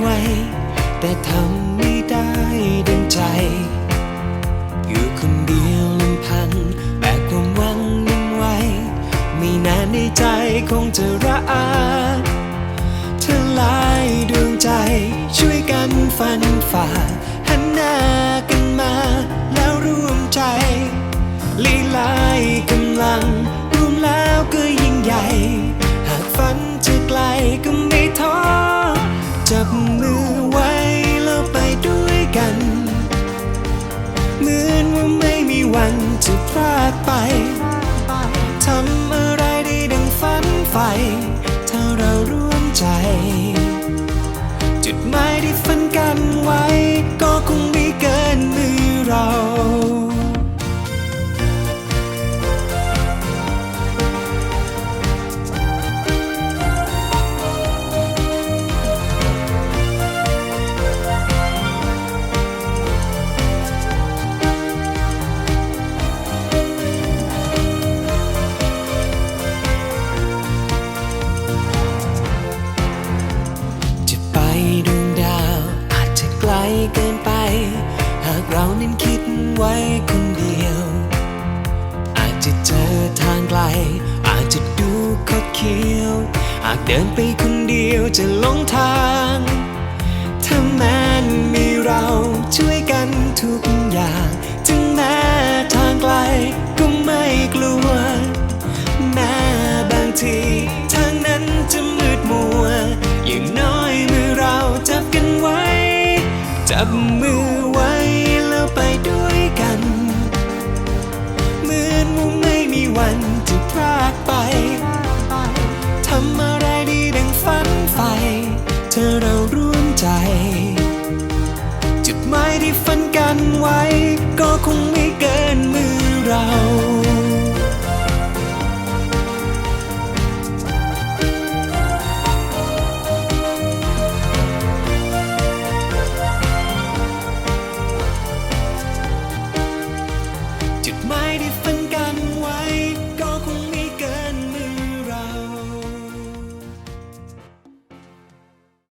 ไว้ แต่ทำไม่ได้ดังใจ อยู่คนเดียวลำพังแบกความหวังนั้นไว้ ไม่นานในใจคงจะระอาเธอลายดวงใจ ช่วยกันฟันฝ่าหันหน้ากันมา แล้วร่วมใจลีลายกำลังรวมแล้วก็ยิ่งใหญ่ หากฝันจะไกล ล อาจจะดูคดเคี้ยว หากเดินไปคนเดียวจะหลงทาง ถ้าแม้นมีเราช่วยกันทุกอย่าง ถึงแม้ทางไกลก็ไม่กลัว แม้บางทีทางนั้นจะมืดมัว อย่างน้อยเมื่อเราจับกันไว้ จับมือไว้แล้วไปด้วยกัน เหมือนว่าไม่มีวัน พลาดไป ทำอะไรดีดังฝันไฟ เธอเราร่วมใจ จุดหมายที่ฝันกันไว้ ก็คงไม่เกินมือเรา